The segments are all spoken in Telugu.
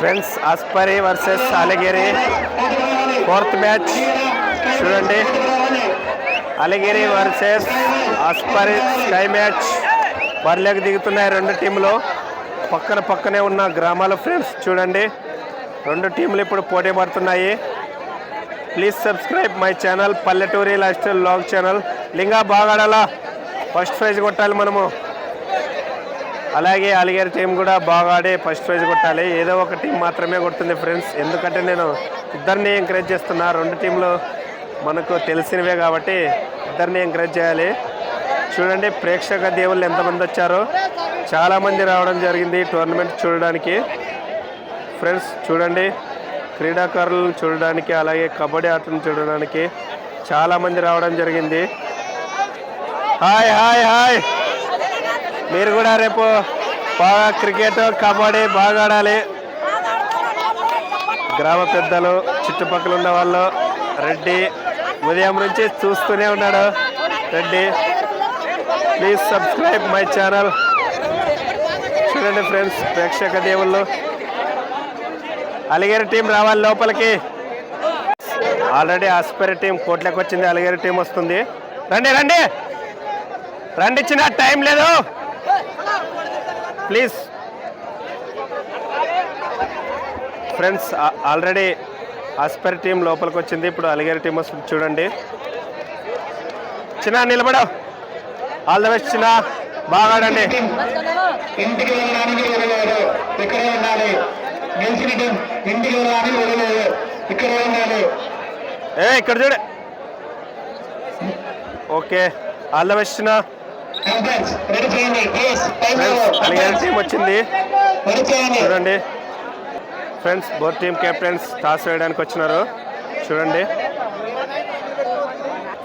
Friends Aspari versus Alagiri. Fourth match. చూడండి. Alagiri versus Aspari sky match. బరిలోకి దిగుతున్నాయి రెండు టీంలు. పక్కన పక్కనే ఉన్న గ్రామాల ఫ్రెండ్స్ చూడండి. రెండు టీంలు ఇప్పుడు పోటీ పడుతున్నాయి. ప్లీజ్ సబ్స్క్రైబ్ మై ఛానల్ పల్లెటూరి life style log channel. Linga బాగాడాలా? ఫస్ట్ ప్రైజ్ కొట్టాలి మనము. అలాగే అలిగేర్ టీం కూడా బాగా ఆడి ఫస్ట్ ప్రైజ్ కొట్టాలి. ఏదో ఒక టీం మాత్రమే కొడుతుంది ఫ్రెండ్స్ ఎందుకంటే నేను ఇద్దరిని ఎంకరేజ్ చేస్తున్నా. రెండు టీంలు మనకు తెలిసినవే కాబట్టి ఇద్దరిని ఎంకరేజ్ చేయాలి. చూడండి ప్రేక్షక దేవుళ్ళు ఎంతమంది వచ్చారో. చాలామంది రావడం జరిగింది టోర్నమెంట్ చూడడానికి. ఫ్రెండ్స్ చూడండి క్రీడాకారులను చూడడానికి అలాగే కబడ్డీ ఆటను చూడడానికి చాలామంది రావడం జరిగింది. హాయ్ హాయ్ హాయ్ మీరు కూడా రేపు బాగా క్రికెట్ కబడ్డీ బాగా ఆడాలి. గ్రామ పెద్దలు చుట్టుపక్కల ఉన్న వాళ్ళు రెడ్డి ఉదయం నుంచి చూస్తూనే ఉన్నాడు. Reddy please subscribe my channel చూడండి ఫ్రెండ్స్ ప్రేక్షక దేవుళ్ళు. అలిగేరి టీం రావాలి లోపలికి. ఆల్రెడీ ఆస్పరి టీం కోట్లకు వచ్చింది అలిగేరి టీం వస్తుంది. రండి రండి. రండి ఇచ్చిన టైం లేదు. Please friends already Aspar team లోపలికి వచ్చింది. ఇప్పుడు అలిగేరి టీం వస్తుంది. చూడండి. చిన్న నిలబడవు. ఆల్ ద బెస్ట్ చిన్న. బాగా ఆడండి. ఇంటికి వెళ్ళడానికి వెళ్ళలేదు. ఇక్కడే ఉండాలి. గెలిచిన టీం ఇంటికి వెళ్ళడానికి వెళ్ళలేదు. ఇక్కడే ఉండాలి. ఏ ఇక్కడ చూడు. ఓకే. ఆల్ ద బెస్ట్ చిన్న. టైం టీం వచ్చింది? చూడండి. Friends both team captains toss వేయడానికి వచ్చినారు. చూడండి.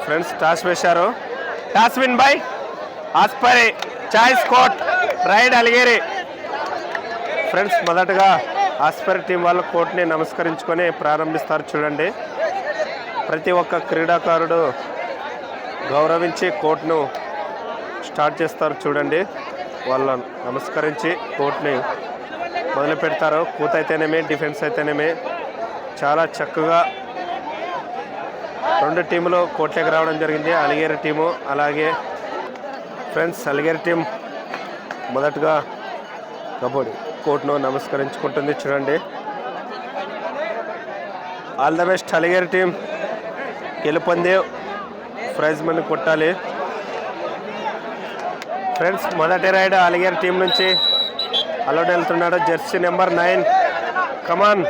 ఫ్రెండ్స్ టాస్ వేశారు. Toss win by Aspari choice court raid Aligeri. Friends మొదటగా ఆస్పరి టీం వాళ్ళ కోర్టుని నమస్కరించుకొని ప్రారంభిస్తారు చూడండి. ప్రతి ఒక్క క్రీడాకారుడు గౌరవించి కోర్టును స్టార్ట్ చేస్తారు చూడండి. వాళ్ళ నమస్కరించి కోర్టుని మొదలు పెడతారు. కూత అయితేనేమి డిఫెన్స్ అయితేనేమి చాలా చక్కగా రెండు టీములు కోట్లోకి రావడం జరిగింది. అలిగేరి టీము అలాగే ఫ్రెండ్స్ అలిగేరి టీం మొదటగా కబడ్డీ కోర్టును నమస్కరించుకుంటుంది చూడండి. All the best Aligeri team గెలుపొంది. Prize money కొట్టాలి. ఫ్రెండ్స్ మొదటి రైడ్ అలిగేర్ టీం నుంచి అలౌడ్ వెళ్తున్నాడు jersey number nine. Come on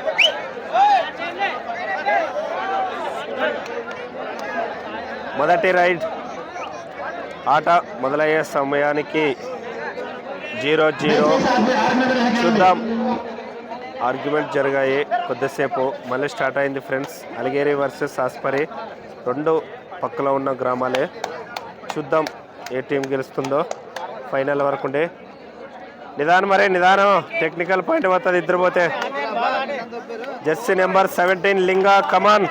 మొదటి రైడ్ ఆట మొదలయ్యే సమయానికి జీరో జీరో. చూద్దాం. ఆర్గ్యుమెంట్ జరిగాయి. కొద్దిసేపు మళ్ళీ స్టార్ట్ అయింది ఫ్రెండ్స్. అలిగేరి వర్సెస్ ఆస్పరి రెండు పక్కలో ఉన్న గ్రామాలే. చూద్దాం ఏ టీం గెలుస్తుందో. ఫైనల్ వరకు ఉండే. నిదానం మరే నిదానం. టెక్నికల్ పాయింట్ పోతుంది ఇద్దరు పోతే jersey number seventeen Linga come on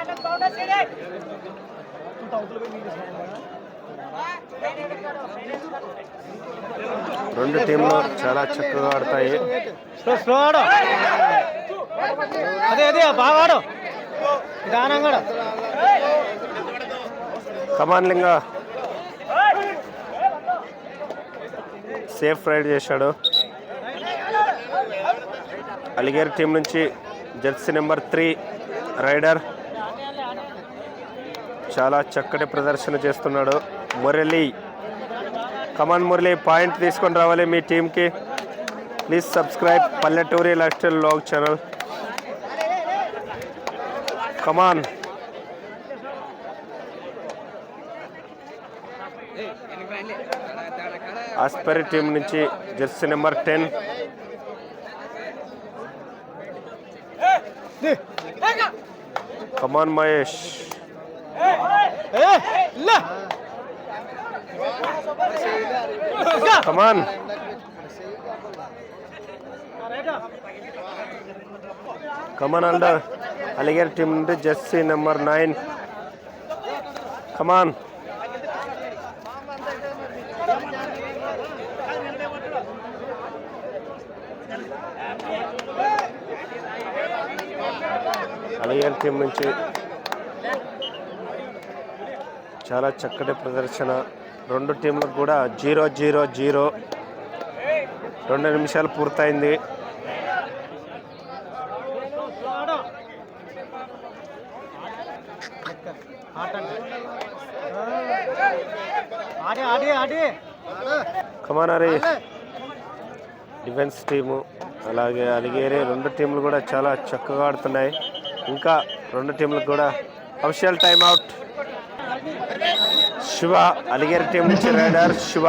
రెండు టీంలు చాలా చక్కగా ఆడతాయి. అదే అదే బాగా ఆడు. నిదానంగా ఆడు. కమాన్ లింగా. సేఫ్ రైడ్ చేశాడు. అలిగేర్ టీం నుంచి జెర్సీ నెంబర్ త్రీ రైడర్ చాలా చక్కటి ప్రదర్శన చేస్తున్నాడు. మురళి కమాన్ మురళి పాయింట్ తీసుకొని రావాలి మీ టీంకి. ప్లీజ్ సబ్స్క్రైబ్ పల్లెటూరి life style log channel. Come on. Aspari team నుంచి jersey number ten come on Mahesh come on come on under Aligere team నుండి jersey number nine come on Aligere team నుంచి చాలా చక్కటి ప్రదర్శన. రెండు టీంలకు కూడా జీరో జీరో జీరో. రెండు నిమిషాలు పూర్తయింది. కమానారి డిఫెన్స్ టీము అలాగే అలిగేరి రెండు టీంలు కూడా చాలా చక్కగా ఆడుతున్నాయి. ఇంకా రెండు టీంలకు కూడా official time out. Shiva Aligeri team నుంచి rider Shiva.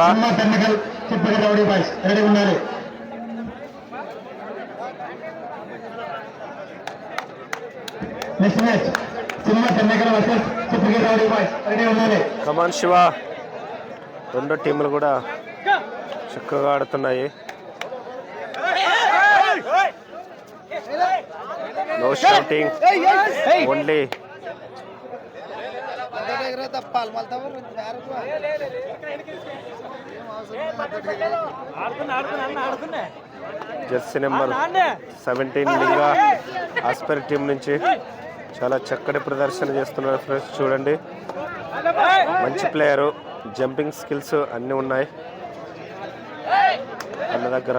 Come on Shiva. రెండు టీంలు కూడా చక్కగా ఆడుతున్నాయి. No shouting only jersey number seventeen Linga Aspar team నుంచి చాలా చక్కటి ప్రదర్శన చేస్తున్నారు ఫ్రెండ్స్ చూడండి. మంచి ప్లేయరు జంపింగ్ స్కిల్స్ అన్నీ ఉన్నాయి. అన్న దగ్గర.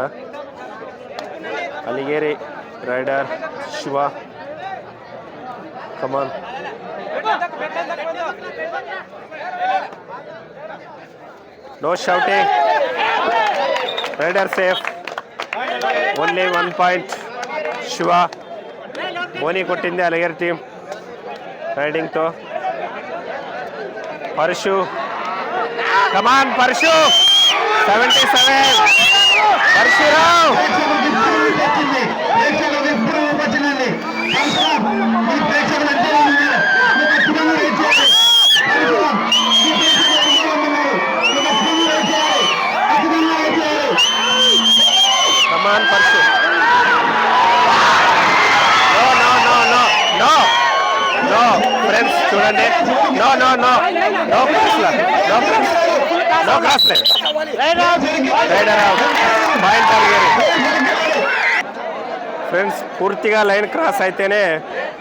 Aligeri rider. Shiva. Come on no shouting rider safe only one point Shiva బోని కొట్టింది Aligar team రైడింగ్తో Parashu come on Parashu seventy seven Parashurao friends పూర్తిగా లైన్ క్రాస్ అయితేనే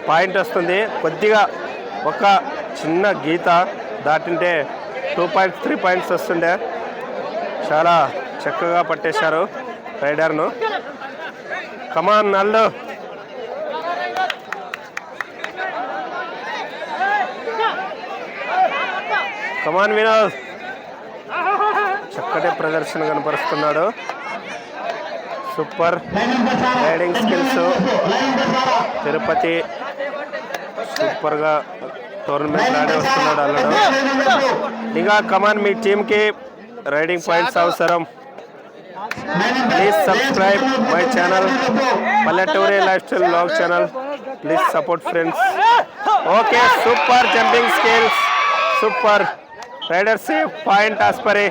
పాయింట్ వస్తుంది. కొద్దిగా ఒక చిన్న గీత దాటింటే టూ పాయింట్స్ త్రీ పాయింట్స్ వస్తుండే. చాలా చక్కగా పట్టేశారు రైడర్ను. Come on Nallu. Come on Vinod. ఒక్కటే ప్రదర్శన కనపరుస్తున్నాడు. సూపర్. రైడింగ్ స్కిల్స్ తిరుపతి సూపర్గా టోర్నమెంట్ ఆడే వస్తున్నాడు అల్లడు. ఇంకా కమాన్ మీ టీంకి రైడింగ్ పాయింట్స్ అవసరం. ప్లీజ్ సబ్స్క్రైబ్ మై ఛానల్ పల్లెటూరి life style blog channel please support friends okay super jumping skills super riders point Aspari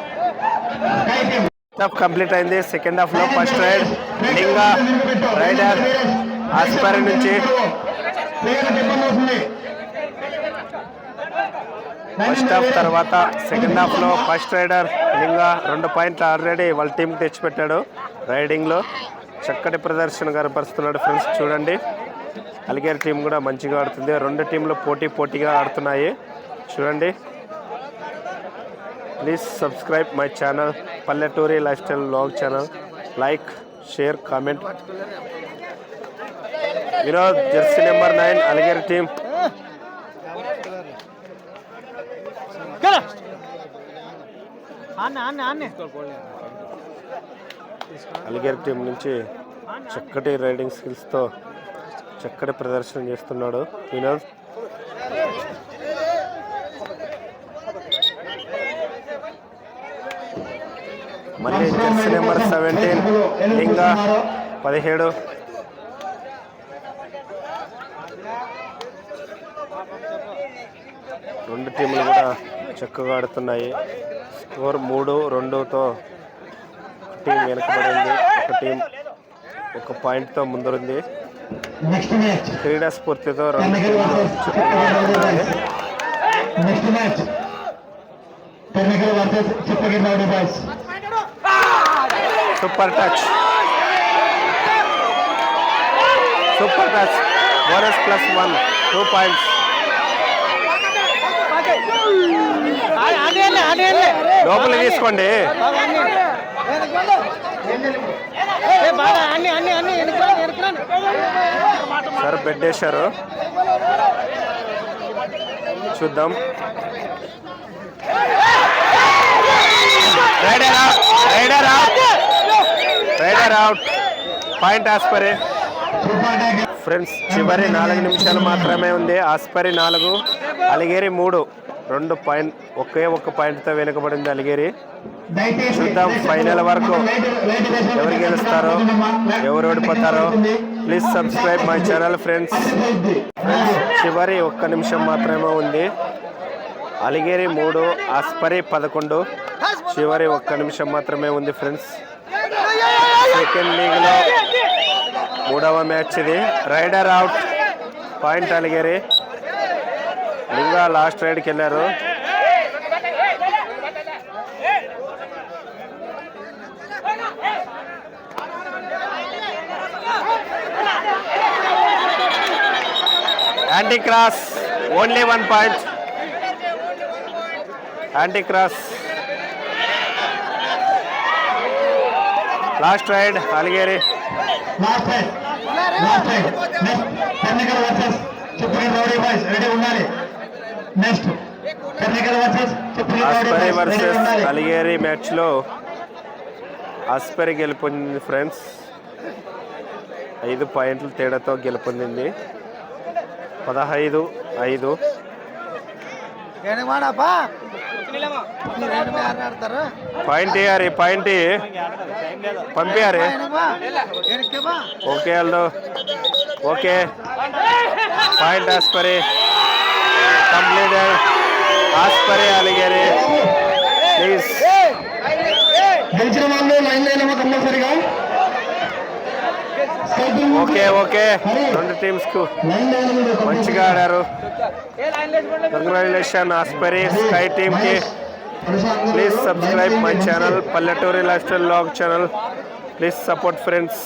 half complete అయింది. సెకండ్ హాఫ్లో first raid Linga rider Aspari నుంచి ఫస్ట్ హాఫ్ తర్వాత సెకండ్ హాఫ్లో ఫస్ట్ రైడర్ లింగా రెండు పాయింట్లు ఆల్రెడీ వాళ్ళ టీంకి తెచ్చిపెట్టాడు రైడింగ్లో. చక్కటి ప్రదర్శన కనపరుస్తున్నాడు ఫ్రెండ్స్ చూడండి. అలిగేర్ టీం కూడా మంచిగా ఆడుతుంది. రెండు టీంలు పోటీ పోటీగా ఆడుతున్నాయి. చూడండి. ప్లీజ్ సబ్స్క్రైబ్ మై ఛానల్ పల్లెటూరి life style blog channel. Like share comment. Vinod jersey number nine Aligere team Aligere team నుంచి చక్కటి రైడింగ్ స్కిల్స్తో చక్కటి ప్రదర్శన చేస్తున్నాడు వినోద్. మళ్ళీ జెర్సీ నెంబర్ సెవెంటీన్ లింగా పదిహేడు. రెండు టీంలు కూడా చక్కగా ఆడుతున్నాయి. స్కోర్ మూడు రెండుతో టీం వెనకబడింది. ఒక టీం ఒక పాయింట్తో మ్యాచ్. క్రీడా స్ఫూర్తితో రెండు టీంలు versus next match technical versus Chippagiri rowdy boys super touch. Super touch. Bonus plus one two points లోపల తీసుకోండి. అన్ని అన్ని అన్ని సార్ పెట్టేశారు. చూద్దాం. రైడరా రైడరా రైడర్ అవుట్ పాయింట్ ఆస్పరే ఫ్రెండ్స్ చివరి నాలుగు నిమిషాలు మాత్రమే ఉంది. ఆస్పరి నాలుగు. అలిగేరి మూడు. రెండు పాయింట్ ఒకే ఒక్క పాయింట్తో వెనుకబడింది అలిగేరి. చూద్దాం ఫైనల్ వరకు ఎవరు గెలుస్తారో ఎవరు ఓడిపోతారో. Please subscribe my channel friends చివరి ఒక్క నిమిషం మాత్రమే ఉంది. అలిగేరి మూడు ఆస్పరి పదకొండు. చివరి ఒక్క నిమిషం మాత్రమే ఉంది ఫ్రెండ్స్ సెకండ్ లీగ్లో మూడవ మ్యాచ్ ఇది. Rider out. Point Aligeri. Linga last రైడ్కి వెళ్ళారు. Anti cross only one point. Anti cross. Last raid Aligeri last raid last raid next technical versus Chippagiri rowdy boys ready ఉండాలి. Next technical versus Chippagiri rowdy Aspari boys ready versus ఉండాలి. అలిగేరి మ్యాచ్లో ఆస్పరి గెలుపొందింది ఫ్రెండ్స్ ఐదు పాయింట్ల తేడాతో గెలుపొందింది. పదహైదు ఐదు. పాయింట్ ఇయ్యారి పాయింట్. పంపియారి. Okay Allu. Okay. Point Aspari complete Aspari Aligeri. Please గెలిచిన వాళ్ళు లైన్ లైన్ కంపల్సరిగా ఓకే ఓకే. రెండు టీమ్స్కు కు మంచిగా ఆడారు. కంగ్రాచులేషన్ ఆస్పరి స్కై టీమ్కి ప్లీజ్ సబ్స్క్రైబ్ మై ఛానల్ పల్లెటూరి life style log channel please support friends